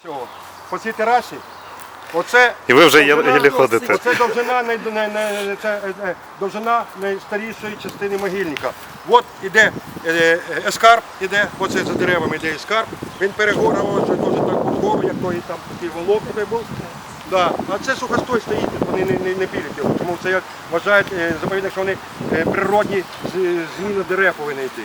всього. По цій терасі. Оце, І ви вже єлі ходите. Оце довжина, най, най, най, це, е, е, довжина найстарішої частини могильника. От іде е, е, ескарп, іде, оце за деревами йде ескарп. Він перегорювався дуже так вгору, як той там такий волок той був. Да. А це сухостой стоїть, вони не, не, не білять його. Тому це як вважають е, заповідник, що вони е, природні з- зміни дерев повинні йти.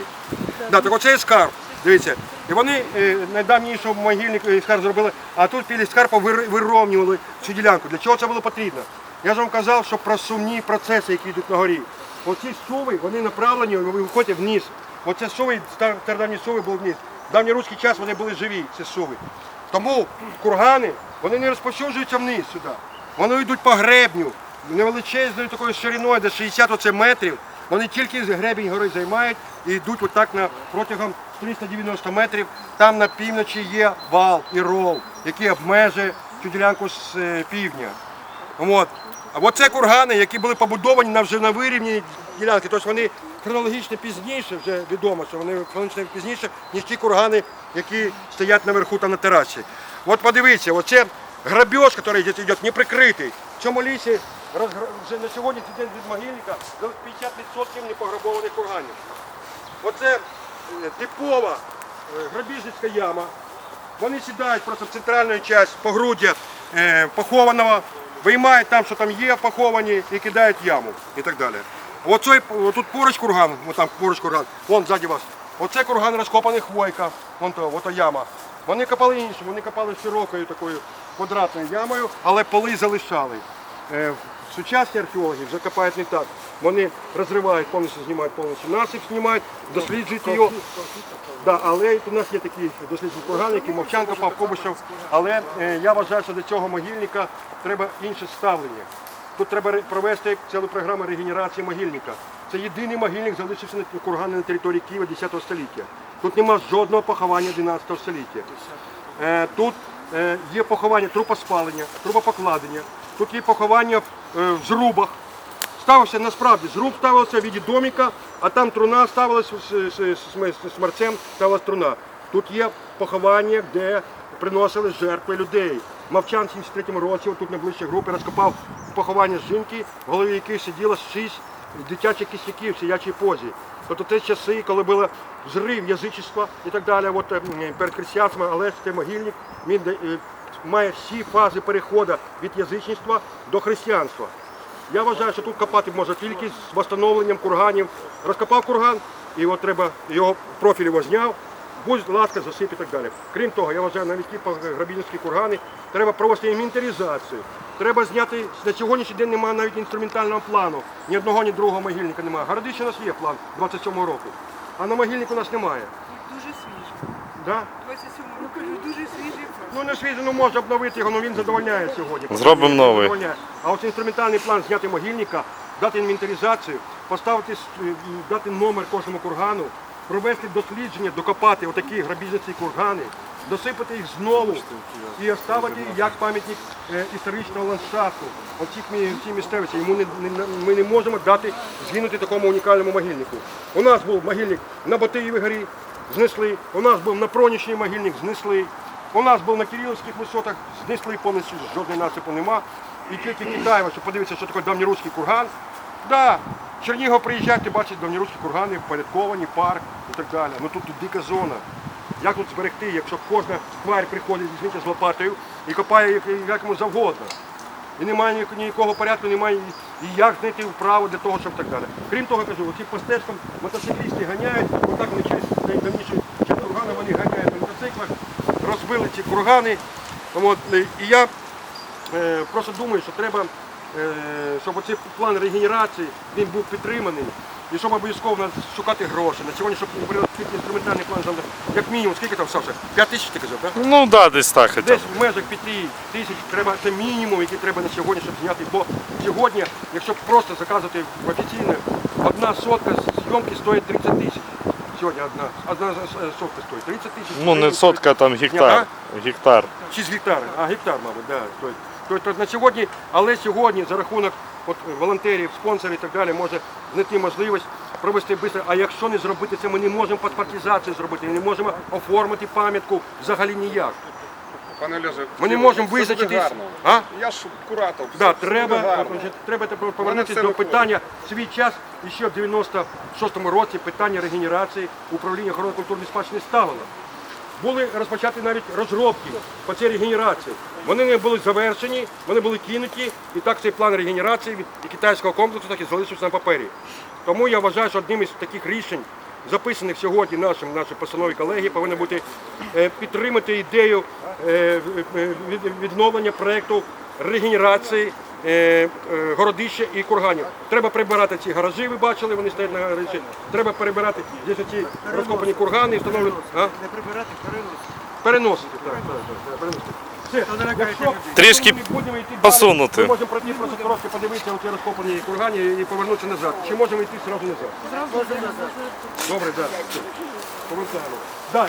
Да, так оце ескарп. Дивіться. І вони е, найдавніший могильник е, ескарп зробили, а тут біля ескарпа вир- вирівнювали цю ділянку. Для чого це було потрібно? Я ж вам казав, що про сумні процеси, які йдуть на горі. Оці суви, вони направлені, ви виходите вниз. Оце суви, стар- стародавні суви були вниз. В давньоруський час вони були живі, ці суви. Тому кургани, вони не розповсюджуються вниз сюди. Вони йдуть по гребню, невеличезною такою шириною, де 60 оце метрів. Вони тільки гребінь гори займають і йдуть отак на протягом 390 метрів. Там на півночі є вал і ров, який обмежує цю ділянку з е, півдня. От. А от це кургани, які були побудовані на вже на вирівні ділянки. Тобто вони хронологічно пізніше, вже відомо, що вони хронологічно пізніше, ніж ті кургани, які стоять наверху та на терасі. От подивіться, оце грабеж, який йде не прикритий. В цьому лісі розгра- вже на сьогоднішній день від могильника 50% непограбованих курганів. Оце е, типова е, грабіжницька яма. Вони сідають просто в центральну частину погруддя е, похованого, виймають там, що там є поховані, і кидають яму і так далі. Оцей, тут поруч курган, там поруч курган, вон ззаді вас. Оце курган розкопаний хвойка, вон то, ото яма. Вони копали інше, вони копали широкою такою квадратною ямою, але поли залишали. Сучасні археологи вже копають не так. Вони розривають, повністю знімають повністю насип, знімають, досліджують його. Да, але у нас є такі дослідні кургани, які Мовчан копав. Але е, я вважаю, що до цього могильника треба інше ставлення. Тут треба ре- провести цілу програму регенерації могильника. Це єдиний могильник, залишився на кургани на території Києва 10 століття. Тут нема жодного поховання 12 століття. Е, Тут е, є поховання трупоспалення, трупопокладення, є поховання в, е, зрубах. Ставився насправді, зруб ставився в віді доміка, а там труна ставилася з, смерцем, ставилась труна. Тут є поховання, де приносили жертви людей. Мовчан в 73-му році, тут найближчі групи, розкопав поховання жінки, в голові якої сиділо шість дитячих кисяків в сидячій позі. Тобто це часи, коли було зрив язичества і так далі. От перед християнством, але цей могильник він е, має всі фази переходу від язичництва до християнства. Я вважаю, що тут копати можна тільки з встановленням курганів. Розкопав курган, і от треба його профіль його зняв, будь ласка, засип і так далі. Крім того, я вважаю, навіть ті грабіжницькі кургани треба провести інвентаризацію. Треба зняти на сьогоднішній день немає навіть інструментального плану. Ні одного, ні другого могильника немає. Городище у нас є план 27-го року, а на могильнику у нас немає. Да? 27 ну кажу, дуже свіжий. Ну не свіжий, ну може обновити його, але він задовольняє сьогодні. Зробимо новий. задовольняє. А от інструментальний план зняти могильника, дати інвентаризацію, поставити, е, дати номер кожному кургану, провести дослідження, докопати отакі грабіжниці кургани, досипати їх знову і оставити як пам'ятник е, історичного ландшафту. Оці ці місцевості. Йому не, не- ми не можемо дати згинути такому унікальному могильнику. У нас був могильник на Батиєвій горі, знесли. У нас був на Пронічній могильник, знесли. У нас був на Кирилівських висотах, знесли повністю, жодної насипу нема. І тільки Китаєва, щоб подивитися, що таке давньоруський курган. Да, Чернігов приїжджати, бачить давньоруські кургани, впорядковані, парк і так далі. Ну тут, дика зона. Як тут зберегти, якщо кожна тварь приходить візьміть з лопатою і копає як, йому завгодно. І немає ні- ніякого порядку, немає і як знайти вправо для того, щоб так далі. Крім того, кажу, оці по стежкам мотоциклісти ганяють, отак вони через найдавніші через кургани вони ганяють на мотоциклах, розбили ці кургани. От, і я е, просто думаю, що треба, е, щоб оцей план регенерації він був підтриманий. І щоб обов'язково нас шукати гроші. На сьогодні, щоб прийти інструментальний план, там, як мінімум, скільки там, Саша? 5 тисяч ти казав, так? Ну так, да, десь так хоча б. Десь в межах 5 тисяч треба це мінімум, який треба на сьогодні, щоб зняти. Бо сьогодні, якщо просто заказувати в офіційно, одна сотка зйомки стоїть 30 тисяч. Сьогодні одна, одна сотка стоїть 30 тисяч. Ну не сотка, там гектар. Гектар. Чи з гектара? А гектар, мабуть, да, стоїть. Тобто на сьогодні, але сьогодні за рахунок от, волонтерів, спонсорів і так далі може знайти можливість провести швидко. А якщо не зробити це, ми не можемо паспортизацію зробити, не можемо оформити пам'ятку взагалі ніяк. Пане Олеже, Ми не можемо визначитись. А? Я ж куратор. Да, треба, треба тепер повернутися до питання свій час ще в 96-му році питання регенерації управління охорони культурної спадщини ставило. Були розпочаті навіть розробки по цій регенерації. Вони не були завершені, вони були кинуті, і так цей план регенерації від китайського комплексу так і залишився на папері. Тому я вважаю, що одним із таких рішень, записаних сьогодні нашим нашій постанові колеги, повинно бути е, підтримати ідею е, від- відновлення проєкту регенерації е, е, і курганів. Треба прибирати ці гаражі, ви бачили, вони стоять на гаражі. Треба перебирати десь ці розкопані кургани і встановлювати. Не прибирати, переносити. Переносити. Якщо Трішки посунути. Ми можемо пройти просто трошки подивитися у ті розкопані кургані і повернутися назад. Чи можемо йти одразу назад? Добре, так. Повертаємо. Да,